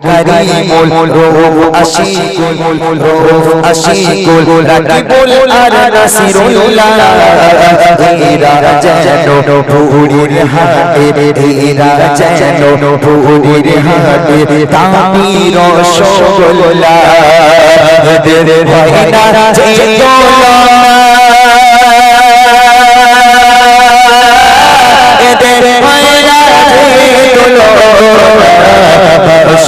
করিমুল রূহ আশিকুল রূহ আশিকুল রাকিবুল আর নাসিরুল্লাহ এরা যেন ভুরির হাতে এরা যেন ভুরির হাতে তামির রসগোল্লা দের ভাইনা এদের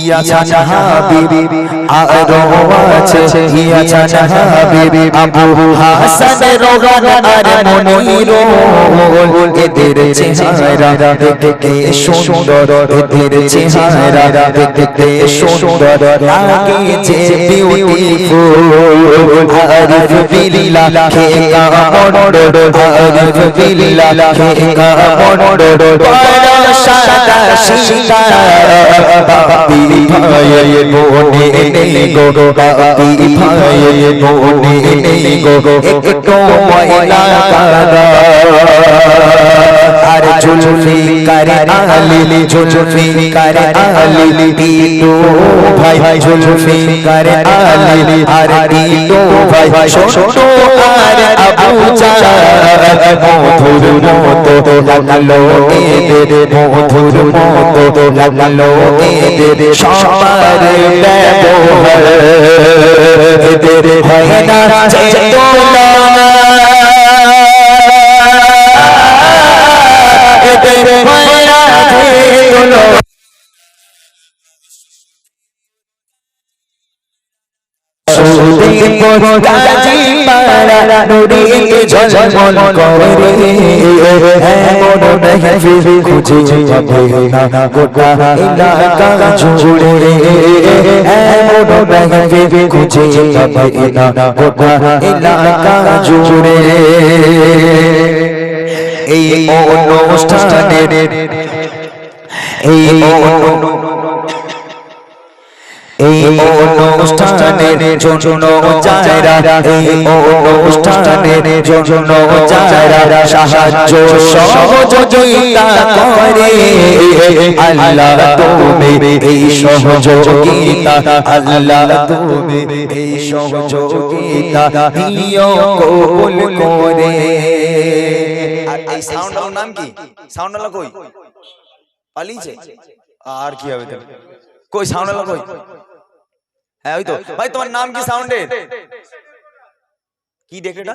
ইয়া ছানা হাবিবি আছে। ইয়া ছানা আবু হাসান রোগান আর মনিরো এদের চেহারা দেখতে সুন্দর। এদের চেহারা দেখতে সুন্দর। লাগে যে বিউটিফুল আরিফ বিল্লাহ কে কামড় আরিফ বিল্লাহ কে কামড় বড় সাদা সীতা বাপি ভাইয়ে বোনে নেই গো বাপি ভাইয়ে বোনে নেই গো একটু ময়লা কাদা আর জুলফি করে আলি জুলফি করে আলি পিটু ভাই জুলফি করে আলি আর পিটু ভাই ছোট আর আবু মধুর মতো লাগল এদের, মধুর মতো লাগল সুদে পড়া নুরিতে ঝলমল করে এমন এমন মেহফিল জুড়ে। এই অনুষ্ঠানের এই এই অনুষ্ঠানের জন্য যারা এই অনুষ্ঠানের জন্য যারা সাহায্য সহযোগিতা করে। আল্লাহ তুমি এই সহযোগিতা আল্লাহ তুমি এই সহযোগিতা দিও কবুল করে। আর এই সাউন্ড নাম কি? সাউন্ড কই? পালিয়েছে? আর কি হবে কই সাউন্ড কই? হ্যাঁ ওই তো। ভাই তোমার নাম কি সাউন্ডের কি ডেকেটা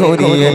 ঘুরিয়ে